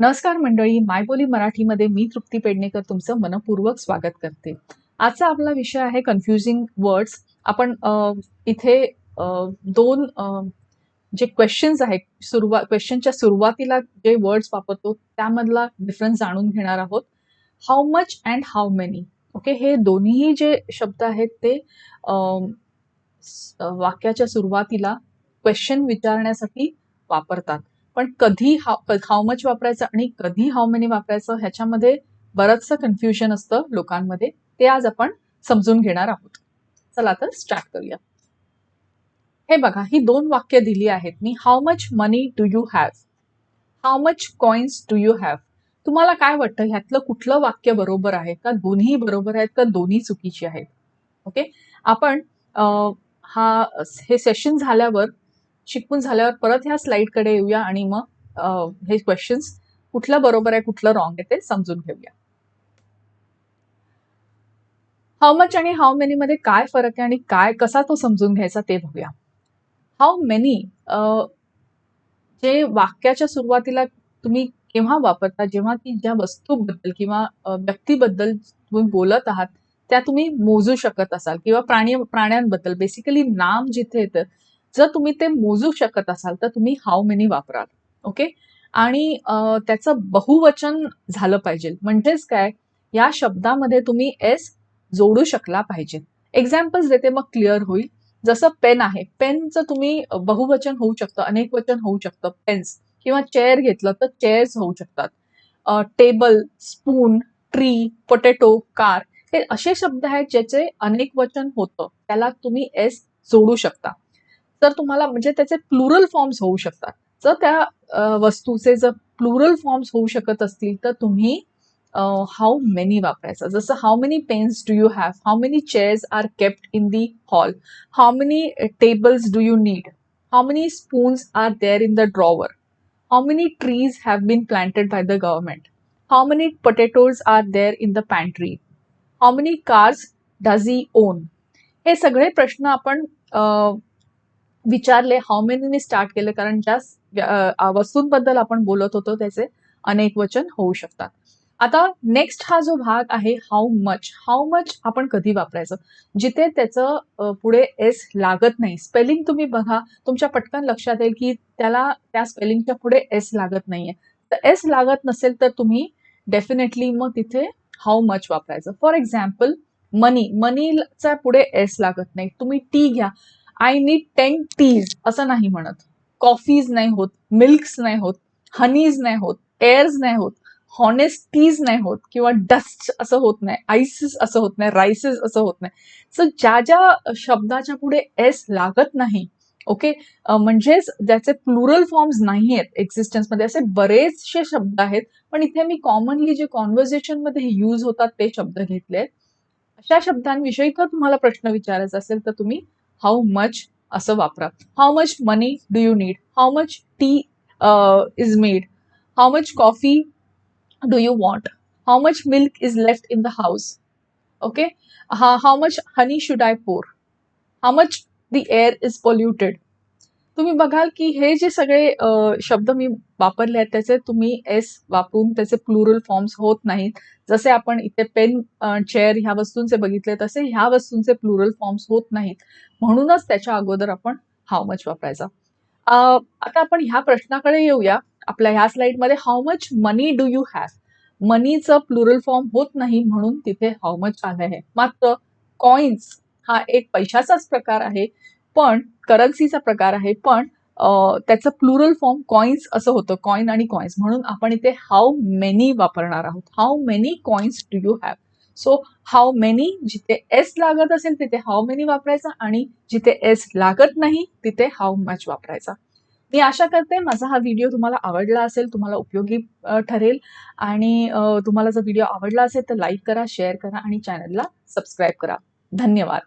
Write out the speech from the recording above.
नमस्कार मंडळी मायबोली मराठीमध्ये मी तृप्ती पेडणेकर तुमचं मनपूर्वक स्वागत करते. आजचा आपला विषय आहे कन्फ्युजिंग वर्ड्स आपण इथे दोन जे क्वेश्चन्स आहेत सुरुवात क्वेश्चनच्या सुरुवातीला जे वर्ड्स वापरतो त्यामधला डिफरन्स जाणून घेणार आहोत. How much and how many okay हे दोन्ही जे शब्द आहेत ते वाक्याच्या सुरुवातीला क्वेश्चन विचारण्यासाठी वापरतात. पण कधी हाऊ मच वापरायचं आणि कधी हाऊ मेनी वापरायचं ह्याच्यामध्ये बरंचसं कन्फ्युजन असतं लोकांमध्ये. ते आज आपण समजून घेणार आहोत. चला तर स्टार्ट करूया. हे बघा ही दोन वाक्य दिली आहेत मी. How much money do you have how much coins do you have तुम्हाला काय वाटतं? ह्यातलं कुठलं वाक्य बरोबर आहे का? दोन्ही बरोबर आहेत का? दोन्ही चुकीची आहेत. ओके आपण हा हे सेशन झाल्यावर शिकून झाल्यावर परत ह्या स्लाईडकडे येऊया आणि मग हे क्वेश्चन्स कुठलं बरोबर आहे कुठलं रॉंग आहे ते समजून घेऊया. हाऊ मच आणि हाऊ मेनी मध्ये काय फरक आहे आणि काय कसा तो समजून घ्यायचा ते बघूया. हाऊ मेनी जे वाक्याच्या सुरुवातीला तुम्ही केव्हा वापरता जेव्हा की ज्या वस्तूबद्दल किंवा व्यक्तीबद्दल तुम्ही बोलत आहात त्या तुम्ही मोजू शकत असाल किंवा प्राणी प्राण्यांबद्दल. बेसिकली नाम जिथे येतं जर तुम्ही ते मोजू शकत असाल तर तुम्ही हाऊ मेनी वापराल ओके आणि त्याचं बहुवचन झालं पाहिजे. म्हणजेच काय? या शब्दामध्ये तुम्ही एस जोडू शकला पाहिजे. एक्झाम्पल्स देते मग क्लिअर होईल. जसं पेन आहे. पेनचं तुम्ही बहुवचन होऊ शकतं अनेक वचन होऊ शकतं. पेन्स किंवा चेअर घेतलं तर चेअर्स होऊ शकतात. Table spoon tree potato car हे असे शब्द आहेत ज्याचे अनेक वचन होतं. त्याला तुम्ही एस जोडू शकता. तर तुम्हाला म्हणजे त्याचे प्लुरल फॉर्म्स होऊ शकतात. जर त्या वस्तूचे जर प्लुरल फॉर्म्स होऊ शकत असतील तर तुम्ही हाऊ मेनी वापरायचा. जसं how many pens do you have how many chairs are kept in the hall how many tables do you need how many spoons are there in the drawer how many trees have been planted by the government how many potatoes are there in the pantry how many cars does he own हे सगळे प्रश्न आपण अ, विचारले how मेनीने start केले कारण ज्या वस्तूंबद्दल आपण बोलत होतो त्याचे अनेक वचन होऊ शकतात. आता नेक्स्ट हा जो भाग आहे हाऊ मच हाऊ मच आपण कधी वापरायचं? जिथे त्याचं पुढे एस लागत नाही. स्पेलिंग तुम्ही बघा तुमच्या पटकन लक्षात येईल की त्याला त्या स्पेलिंगच्या पुढे एस लागत नाहीये. तर एस लागत नसेल तर तुम्ही डेफिनेटली मग तिथे हाऊ मच वापरायचं. फॉर एक्झाम्पल मनी मनीचा पुढे एस लागत नाही. तुम्ही टी घ्या. आय नीड टेन टीज असं नाही म्हणत. कॉफीज नाही होत मिल्क्स नाही होत हनीज नाही होत एअर्स नाही होत हॉनेस्टीज नाही होत किंवा डस्ट असं होत नाही आईसेस असं होत नाही रायसेस असं होत नाही. सो ज्या ज्या शब्दाच्या पुढे एस लागत नाही ओके म्हणजेच ज्याचे प्लुरल फॉर्म्स नाही आहेत एक्झिस्टन्समध्ये असे बरेचसे शब्द आहेत पण इथे मी कॉमनली जे कॉन्व्हर्सेशनमध्ये यूज होतात ते शब्द घेतले आहेत अशा शब्दांविषयी जर तुम्हाला प्रश्न विचारायचा असेल तर तुम्ही हाऊ मच असं वापरा. How much money do you need how much tea is made how much coffee do you want how much milk is left in the house okay how much honey should I pour how much the air is polluted तुम्ही बघाल की हे जे सगळे शब्द मी वापरले आहेत त्याचे तुम्ही एस वापरून त्याचे प्लुरल फॉर्म्स होत नाहीत. जसे आपण इथे पेन चेअर ह्या वस्तूंचे बघितले तसे ह्या वस्तूंचे प्लुरल फॉर्म्स होत नाहीत. म्हणूनच त्याच्या अगोदर आपण हाव मच वापरायचा. आता आपण ह्या प्रश्नाकडे येऊया. आपल्या ह्या स्लाइडमध्ये how much money do you have मनीचं plural form होत नाही म्हणून तिथे हाऊ मच आलं आहे. मात्र कॉइन्स हा एक पैशाचाच प्रकार आहे. पण करन्सीचा प्रकार आहे पण त्याचं प्लुरल फॉर्म कॉइन्स असं होतं कॉइन आणि कॉइन्स म्हणून आपण इथे हाऊ मेनी वापरणार आहोत. How many coins do you have so how many जिथे एस लागत असेल तिथे हाऊ मेनी वापरायचा आणि जिथे एस लागत नाही तिथे हाऊ मच वापरायचा. मी आशा करते माझा हा व्हिडिओ तुम्हाला आवडला असेल तुम्हाला उपयोगी ठरेल. आणि तुम्हाला जर व्हिडिओ आवडला असेल तर लाईक करा शेअर करा आणि चॅनलला सबस्क्राईब करा. धन्यवाद.